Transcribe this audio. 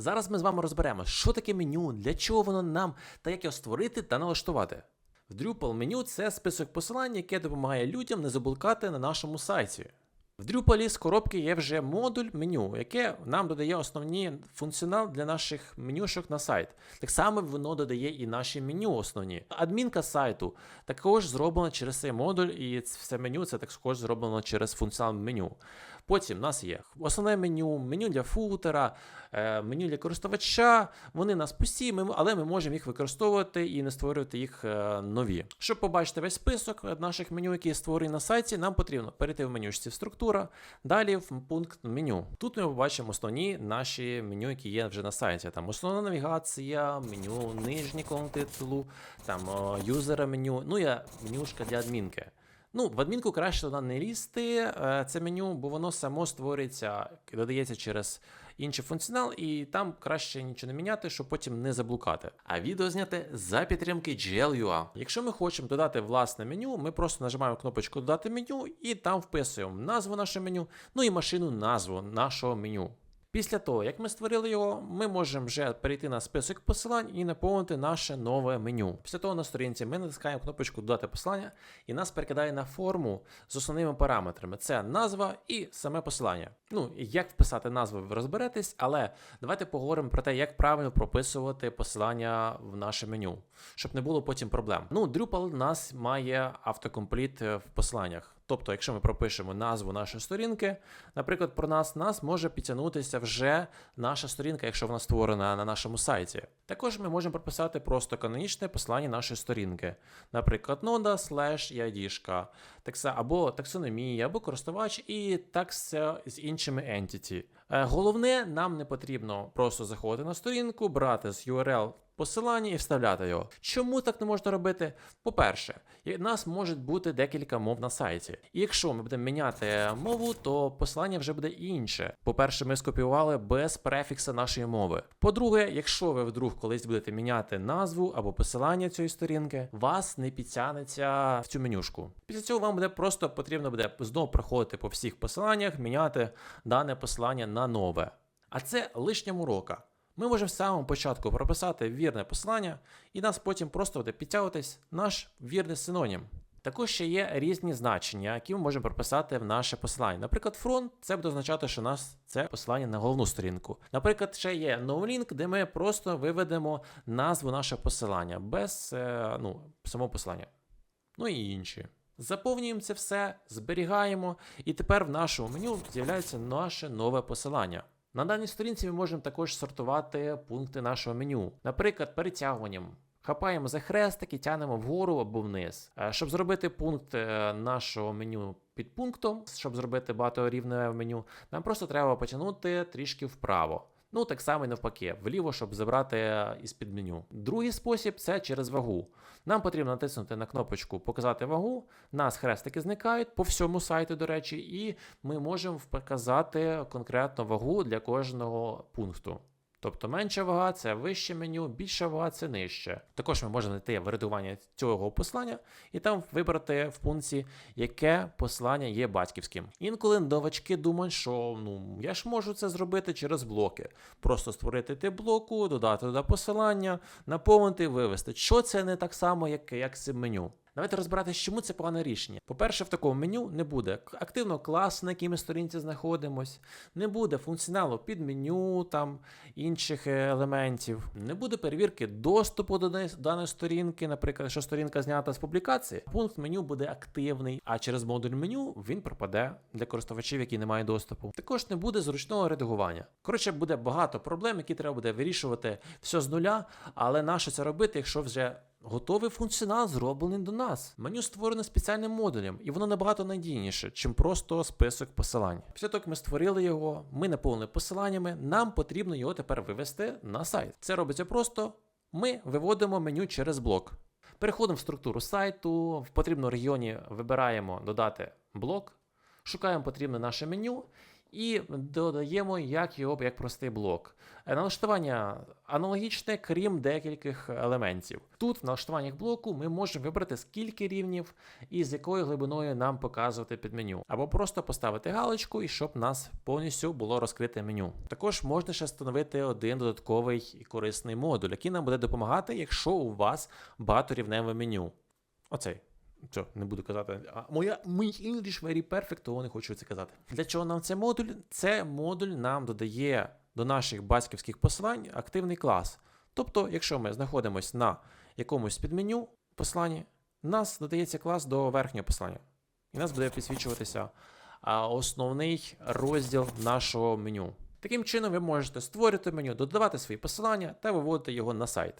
Зараз ми з вами розберемо, що таке меню, для чого воно нам та як його створити та налаштувати. В Drupal меню це список посилань, яке допомагає людям не заблукати на нашому сайті. В Drupal з коробки є вже модуль меню, яке нам додає основні функціонал для наших менюшок на сайт. Так само воно додає і наші меню основні. Адмінка сайту також зроблена через цей модуль, і все меню це також зроблено через функціонал меню. Потім в нас є основне меню, меню для футера, е, меню для користувача. Вони нас пусті, але ми можемо їх використовувати і не створювати їх е, нові. Щоб побачити весь список наших меню, які створені на сайті, нам потрібно перейти в менюшці структура, далі в пункт меню. Тут ми побачимо основні наші меню, які є вже на сайті. Там основна навігація, меню, нижній колон титулу, там е, юзера меню, ну і менюшка для адмінки. Ну, в адмінку краще туди не лізти е, це меню, бо воно само створюється, додається через інший функціонал, і там краще нічого не міняти, щоб потім не заблукати. А відео зняте за підтримки GLUA. Якщо ми хочемо додати власне меню, ми просто нажимаємо кнопочку Додати меню і там вписуємо назву нашого меню, ну і машину назву нашого меню. Після того, як ми створили його, ми можемо вже перейти на список посилань і наповнити наше нове меню. Після того на сторінці ми натискаємо кнопочку Додати посилання і нас перекидає на форму з основними параметрами: це назва і саме посилання. Ну, як вписати назву, ви розберетесь, але давайте поговоримо про те, як правильно прописувати посилання в наше меню, щоб не було потім проблем. Ну, Drupal нас має автокомпліт е, в посиланнях. Тобто, якщо ми пропишемо назву нашої сторінки, наприклад, про нас, нас може підтягнутися вже наша сторінка, якщо вона створена на нашому сайті. Також ми можемо прописати просто канонічне посилання нашої сторінки, наприклад, нода слеш і ID-шка, такса- або таксономія, або користувач, і так все з іншими entity. Е, Головне, нам не потрібно просто заходити на сторінку, брати з URL посилання і вставляти його. Чому так не можна робити? По-перше, у нас може бути декілька мов на сайті. І якщо ми будемо міняти мову, то посилання вже буде інше. По-перше, ми скопіювали без префікса нашої мови. По-друге, якщо ви вдруг колись будете міняти назву або посилання цієї сторінки, вас не підтягнеться в цю менюшку. Після цього вам буде просто потрібно буде знову проходити по всіх посиланнях, міняти дане посилання на нове. А це лишня морока. Ми можемо з самого початку прописати вірне посилання, і нас потім просто буде підтягуватись наш вірний синонім. Також ще є різні значення, які ми можемо прописати в наше посилання. Наприклад, фронт це буде означати, що у нас це посилання на головну сторінку. Наприклад, ще є NoLink, де ми просто виведемо назву нашого посилання без е, ну, самого посилання. Ну і інші. Заповнюємо це все, зберігаємо, і тепер в нашому меню з'являється наше нове посилання. На даній сторінці ми можемо також сортувати пункти нашого меню, наприклад, перетягуванням. Хапаємо за хрестик і тянемо вгору або вниз. Е, Щоб зробити пункт е, нашого меню під пунктом, щоб зробити багаторівневе меню, нам просто треба потягнути трішки вправо. Ну, так само і навпаки, вліво, щоб забрати е, із-під меню. Другий спосіб це через вагу. Нам потрібно натиснути на кнопочку Показати вагу. Нас хрестики зникають по всьому сайту, до речі, і ми можемо показати конкретно вагу для кожного пункту. Тобто менша вага це вище меню, більша вага це нижче. Також ми можемо знайти в цього послання і там вибрати в пункті, яке послання є батьківським. Інколи новачки думають, що ну я ж можу це зробити через блоки. Просто створити ти блоку, додати туди посилання, наповнити, вивести. Що це не так само, як, як цим меню. Давайте розбиратися, чому це погане рішення. По-перше, в такому меню не буде активно класу, на якій ми сторінці знаходимось, не буде функціоналу під меню, там інших е, елементів, не буде перевірки доступу до даної- сторінки, наприклад, якщо сторінка знята з публікації, пункт меню буде активний, а через модуль меню він пропаде для користувачів, які не мають доступу. Також не буде зручного редагування. Коротше, буде багато проблем, які треба буде вирішувати все з нуля, але нащо це робити, якщо вже Готовий функціонал зроблений до нас. Меню створене спеціальним модулем, і воно набагато надійніше, чим просто список посилань. Після того, як ми створили його, ми наповнили посиланнями, нам потрібно його тепер вивести на сайт. Це робиться просто. Ми виводимо меню через блок. Переходимо в структуру сайту, в потрібному регіоні вибираємо додати блок, шукаємо потрібне наше меню і додаємо як його як простий блок. Е, Налаштування аналогічне, крім декількох елементів. Тут в налаштуваннях блоку ми можемо вибрати скільки рівнів і з якою глибиною нам показувати під меню, або просто поставити галочку і щоб нас повністю було розкрите меню. Також можна ще встановити один додатковий і корисний модуль, який нам буде допомагати, якщо у вас багаторівневе меню. Оцей. Що, не буду казати. А моя мій English very perfect, того не хочу це казати. Для чого нам цей модуль? Це модуль нам додає до наших батьківських посилань активний клас. Тобто, якщо ми знаходимося на якомусь підменю посиланні, у нас додається клас до верхнього посилання. І нас буде підсвічуватися основний розділ нашого меню. Таким чином, ви можете створювати меню, додавати свої посилання та виводити його на сайт.